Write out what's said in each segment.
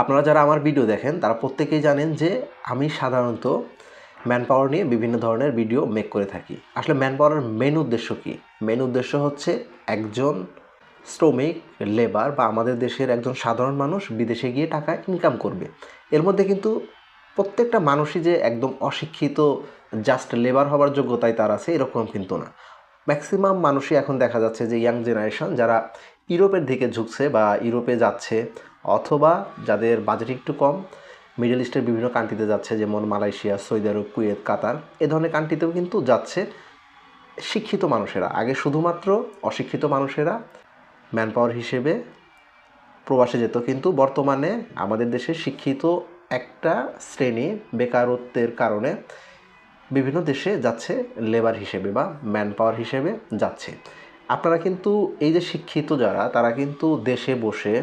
আপনারা যারা আমার ভিডিও দেখেন, তারা প্রত্যেকেই জানেন যে আমি সাধারণত ম্যান পাওয়ার নিয়ে বিভিন্ন ধরনের ভিডিও মেক করে থাকি। আসলে ম্যান পাওয়ারের মেন উদ্দেশ্য কী? মেন উদ্দেশ্য হচ্ছে একজন শ্রমিক লেবার বা আমাদের দেশের একজন সাধারণ মানুষ বিদেশে গিয়ে টাকা ইনকাম করবে। এর মধ্যে কিন্তু প্রত্যেকটা মানুষই যে একদম অশিক্ষিত জাস্ট লেবার হওয়ার যোগ্যতায় তার আছে, এরকম কিন্তু না। ম্যাক্সিমাম মানুষই এখন দেখা যাচ্ছে যে ইয়াং জেনারেশন যারা ইউরোপের দিকে ঝুঁকছে বা ইউরোপে যাচ্ছে অথবা যাদের বাজেট একটু কম মিডল ইস্টের বিভিন্ন কান্ট্রিতে যাচ্ছে, যেমন Malaysia, Saudi Arab, Kuwait, Qatar, এ ধরনের কান্ট্রিতেও কিন্তু যাচ্ছে শিক্ষিত মানুষেরা। আগে শুধুমাত্র অশিক্ষিত মানুষেরা ম্যান পাওয়ার হিসেবে প্রবাসে যেত, কিন্তু বর্তমানে আমাদের দেশে শিক্ষিত একটা শ্রেণি বেকারত্বের কারণে বিভিন্ন দেশে যাচ্ছে লেবার হিসেবে বা ম্যান পাওয়ার হিসেবে যাচ্ছে। আপনারা কিন্তু এই যে শিক্ষিত যারা, তারা কিন্তু দেশে বসে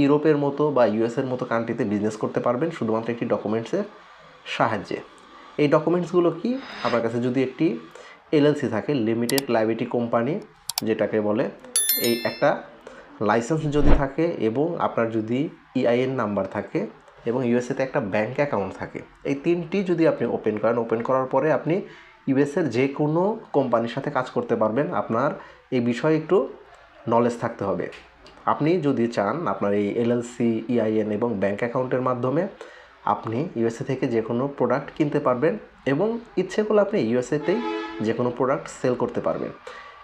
ইউরোপের মতো বা ইউএসের মতো কান্ট্রিতে বিজনেস করতে পারবেন শুধুমাত্র একটি ডকুমেন্টসের সাহায্যে। এই ডকুমেন্টসগুলো কি? আপনার কাছে যদি একটি এলএলসি থাকে লিমিটেড লাইবিলিটি কোম্পানি যেটাকে বলে, এই একটা লাইসেন্স যদি থাকে এবং আপনার যদি ইআইএন নাম্বার থাকে এবং ইউএসএতে একটা ব্যাঙ্ক অ্যাকাউন্ট থাকে, এই তিনটি যদি আপনি ওপেন করেন ওপেন করার পরে আপনি ইউএসের যে কোনো কোম্পানির সাথে কাজ করতে পারবেন। আপনার এই বিষয়ে একটু নলেজ থাকতে হবে। আপনি যদি চান আপনার এই এলএলসি ইআইএন এবং ব্যাংক অ্যাকাউন্টের মাধ্যমে আপনি ইউএসএ থেকে যে কোনো প্রোডাক্ট কিনতে পারবেন এবং ইচ্ছে করলে আপনি ইউএসএতেই যে কোনো প্রোডাক্ট সেল করতে পারবেন।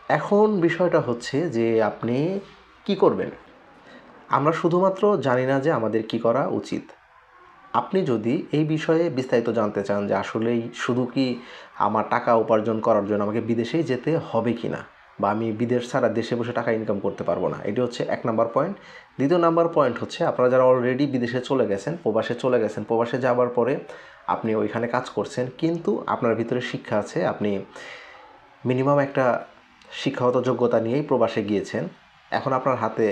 এখন বিষয়টা হচ্ছে যে আপনি কি করবেন? আমরা শুধুমাত্র জানি না যে আমাদের কি করা উচিত। আপনি যদি এই বিষয়ে বিস্তারিত জানতে চান যে আসলেই শুধু কি আমার টাকা উপার্জন করার জন্য আমাকে বিদেশেই যেতে হবে কি না বা আমি বিদেশ ছাড়া দেশে বসে টাকা ইনকাম করতে পারব না। এটি হচ্ছে এক নাম্বার পয়েন্ট দ্বিতীয় নাম্বার পয়েন্ট হচ্ছে আপনারা যারা অলরেডি বিদেশে চলে গেছেন, প্রবাসে চলে গেছেন, প্রবাসে যাওয়ার পরে আপনি ওইখানে কাজ করছেন, কিন্তু আপনার ভিতরে শিক্ষা আছে, আপনি মিনিমাম একটা শিক্ষাগত যোগ্যতা নিয়েই প্রবাসে গিয়েছেন। এখন আপনার হাতে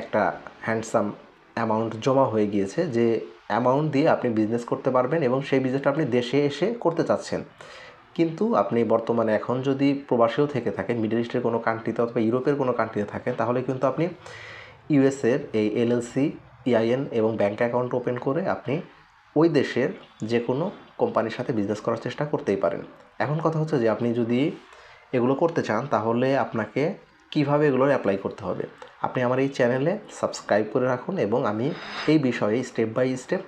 একটা হ্যান্ডসাম অ্যামাউন্ট জমা হয়ে গিয়েছে, যে অ্যামাউন্ট দিয়ে আপনি বিজনেস করতে পারবেন এবং সেই বিজনেসটা আপনি দেশে এসে করতে চাচ্ছেন। কিন্তু আপনি বর্তমানে এখন যদি প্রবাসেও থেকে থাকেন মিডল ইস্টের কোনো কান্ট্রিতে অথবা ইউরোপের কোনো কান্ট্রিতে থাকেন, তাহলে কিন্তু আপনি ইউএসের এই এলএলসি ইআইএন এবং ব্যাঙ্ক অ্যাকাউন্ট ওপেন করে আপনি ওই দেশের যে কোনো কোম্পানির সাথে বিজনেস করার চেষ্টা করতেই পারেন। এখন কথা হচ্ছে যে আপনি যদি এগুলো করতে চান, তাহলে আপনাকে কীভাবে এগুলোর অ্যাপ্লাই করতে হবে? আপনি আমার এই চ্যানেলে সাবস্ক্রাইব করে রাখুন এবং আমি এই বিষয়ে step by step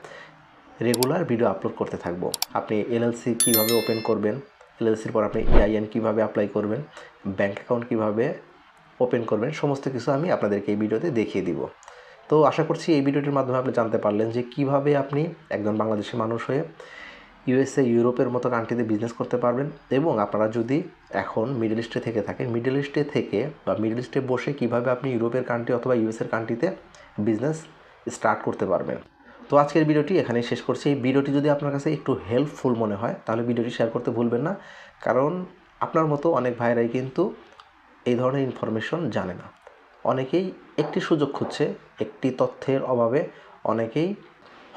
regular video upload করতে থাকব। আপনি এলএলসি কীভাবে ওপেন করবেন এলএলসির পর আপনি ইআইএন কীভাবে অ্যাপ্লাই করবেন ব্যাঙ্ক অ্যাকাউন্ট কীভাবে ওপেন করবেন, সমস্ত কিছু আমি আপনাদেরকে এই ভিডিওতে দেখিয়ে দিব। তো আশা করছি এই ভিডিওটির মাধ্যমে আপনি জানতে পারলেন যে কীভাবে আপনি একজন বাংলাদেশি মানুষ হয়ে ইউএসএ ইউরোপের মতো কান্ট্রিতে বিজনেস করতে পারবেন এবং আপনারা যদি এখন মিডল ইস্টে থেকে থাকেন মিডল ইস্টে থেকে বা মিডল ইস্টে বসে কীভাবে আপনি ইউরোপের কান্ট্রি অথবা ইউএসএর কান্ট্রিতে বিজনেস স্টার্ট করতে পারবেন। তো আজকের ভিডিওটি এখানেই শেষ করছি। এই ভিডিওটি যদি আপনার কাছে একটু হেল্পফুল মনে হয়, তাহলে ভিডিওটি শেয়ার করতে ভুলবেন না, কারণ আপনার মতো অনেক ভাইরাই কিন্তু এই ধরনের ইনফরমেশন জানে না। অনেকেই একটি সুযোগ খুঁজছে, একটি তথ্যের অভাবে অনেকেই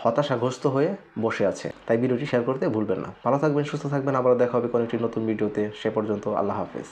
হতাশাগ্রস্ত হয়ে বসে আছে, তাই ভিডিওটি শেয়ার করতে ভুলবেন না। ভালো থাকবেন, সুস্থ থাকবেন আবার দেখা হবে কোনো একটি নতুন ভিডিওতে। সে পর্যন্ত আল্লাহ হাফেজ।